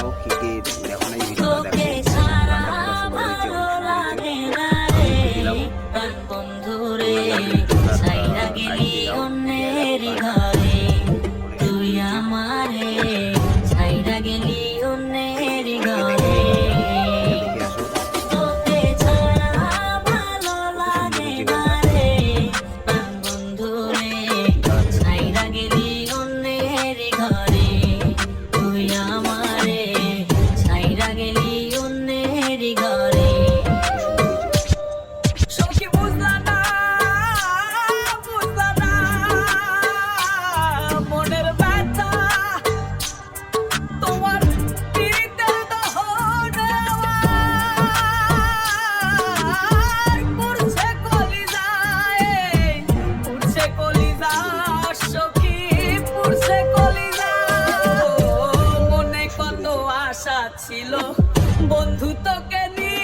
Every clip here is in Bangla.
Smoky Gibbs. ছিল। বন্ধু তোকে নিয়ে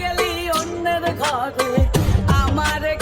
গেলি অন্যের ঘরে। আমারে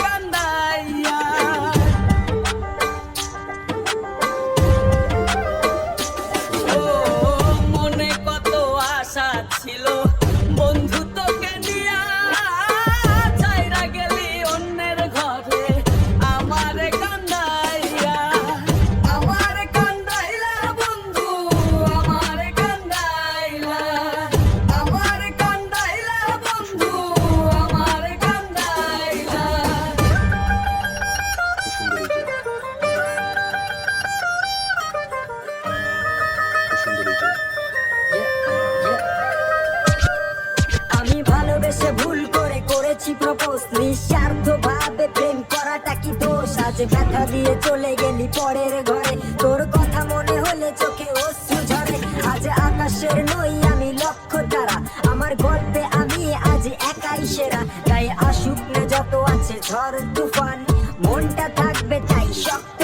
নিঃস্বার্থ ভাবে প্রেম করাটা কি দোষ? আজ ব্যথা দিয়ে চলে গেলি পরের ঘরে। তোর কথা মনে হলে চোখে অশ্রু ঝরে। আজ আকাশের নই আমি লক্ষ্য তারা। আমার গল্পে আমি আজ একাই সেরা। তাই আসুক না যত আছে ঝড়, তুফান। মনটা থাকবে তাই শক্ত